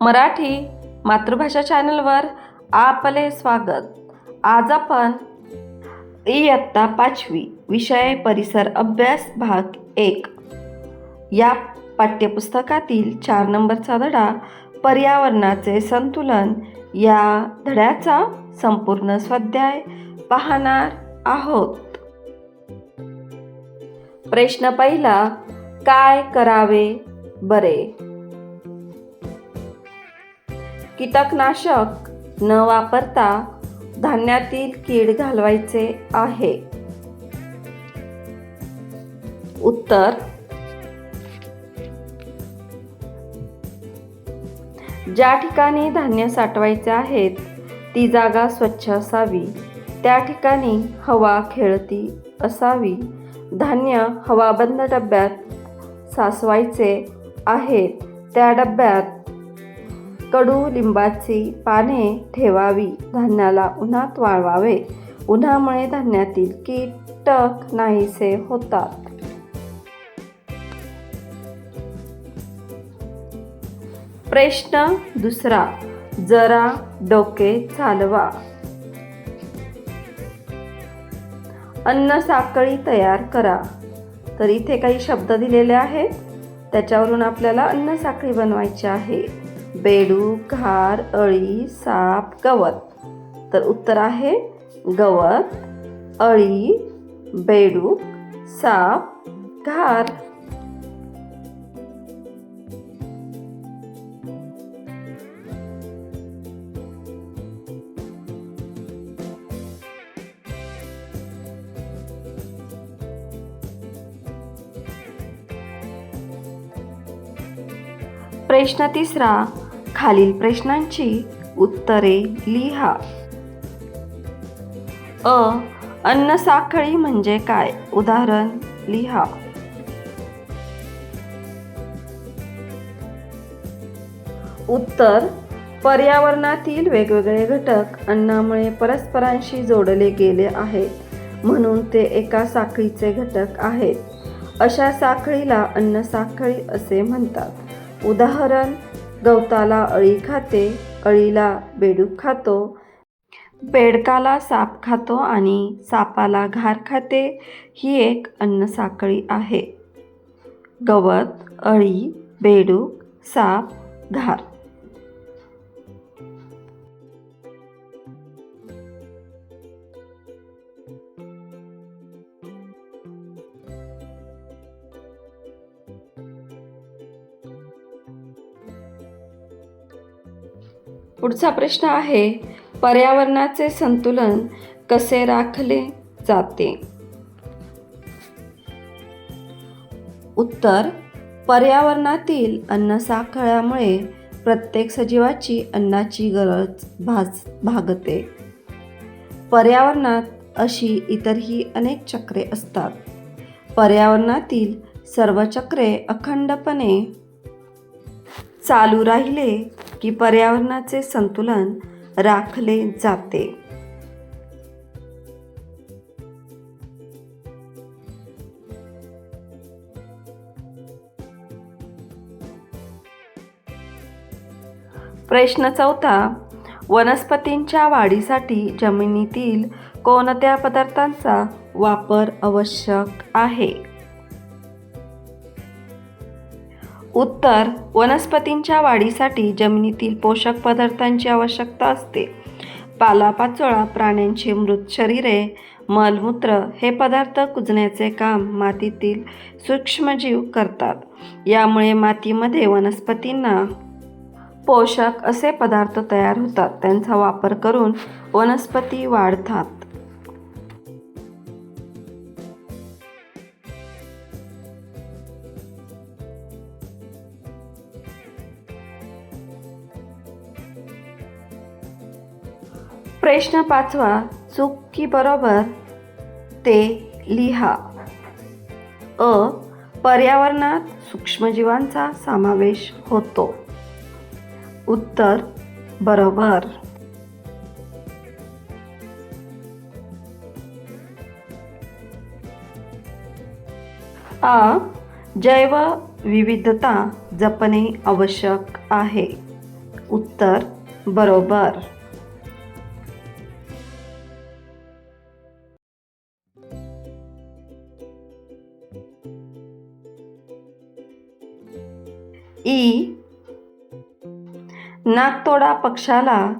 मराठी मातृभाषा चॅनलवर आपले स्वागत. आज आपण इयत्ता पाचवी विषय परिसर अभ्यास भाग एक. या पाठ्यपुस्तकातील चार नंबरचा धडा पर्यावरणाचे संतुलन या धड्याचा संपूर्ण स्वाध्याय पाहणार आहोत. प्रश्न पहिला काय करावे बरे? कीटकनाशक न वापरता धान्यातील कीड घालवायचे आहे. उत्तर ज्या ठिकाणी धान्य साठवायचे आहेत ती जागा स्वच्छ असावी. त्या ठिकाणी हवा खेळती असावी. धान्य हवाबंद डब्यात साचवायचे आहेत. त्या डब्यात कडू लिंबाची पाने ठेवावी. धान्याला उन्हात वाळवावे. उन्हामुळे धान्यातील कीटक नाहीसे होतात. प्रश्न दुसरा. जरा डोके चालवा. अन्न साखळी तयार करा. तर इथे काही शब्द दिलेले आहेत. त्याच्यावरून आपल्याला अन्न साखळी बनवायची आहे. बेडू घार अळी साप गवत. तर उत्तर आहे गवत अळी बेडूक साप घार प्रश्न तिसरा खालील प्रश्नांची उत्तरे लिहा. अ अन्न साखळी म्हणजे काय? उदाहरण लिहा. उत्तर पर्यावरणातील वेगवेगळे घटक अन्नामुळे परस्परांशी जोडले गेले आहेत म्हणून ते एका साखळीचे घटक आहेत. अशा साखळीला अन्न साखळी असे म्हणतात. उदाहरण गवताला अळी खाते अळीला बेडूक खातो बेडकाला साप खातो आणि सापाला घार खाते ही एक अन्न साखळी आहे. गवत अळी बेडूक साप घार. पुढचा प्रश्न आहे पर्यावरणाचे संतुलन कसे राखले जाते? उत्तर पर्यावरणातील अन्नसाखळ्यामुळे प्रत्येक सजीवाची अन्नाची गरज भाज भागते. पर्यावरणात अशी इतरही अनेक चक्रे असतात. पर्यावरणातील सर्व चक्रे अखंडपणे चालू राहिले की पर्यावरणाचे संतुलन राखले जाते. प्रश्न चौथा वनस्पतींच्या वाढीसाठी जमिनीतील कोणत्या पदार्थांचा वापर आवश्यक आहे? उत्तर वनस्पतींच्या वाढीसाठी जमिनीतील पोषक पदार्थांची आवश्यकता असते. पालापाचोळा प्राण्यांची मृत शरीरे मलमूत्र हे पदार्थ कुजण्याचे काम मातीतील सूक्ष्मजीव करतात. यामुळे मातीमध्ये वनस्पतींना पोषक असे पदार्थ तयार होतात. त्यांचा वापर करून वनस्पती वाढतात. प्रश्न पाचवा चूक की बरोबर? ते लिहा. अ पर्यावरणात सूक्ष्मजीवांचा समावेश होतो. उत्तर बरोबर. आ जैव विविधता जपणे आवश्यक आहे. उत्तर बरोबर. ई नागतोडा पक्षाला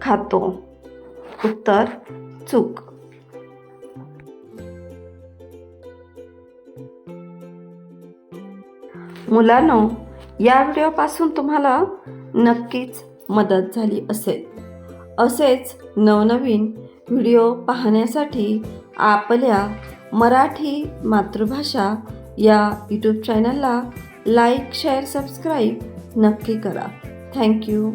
खातो. उत्तर चूक. मुलांनो या व्हिडिओपासून तुम्हाला नक्कीच मदत झाली असेल. असेच नवनवीन व्हिडिओ पाहण्यासाठी आपल्या मराठी मातृभाषा या यूट्यूब चॅनलला लाईक शेअर सबस्क्राईब नक्की करा. थँक्यू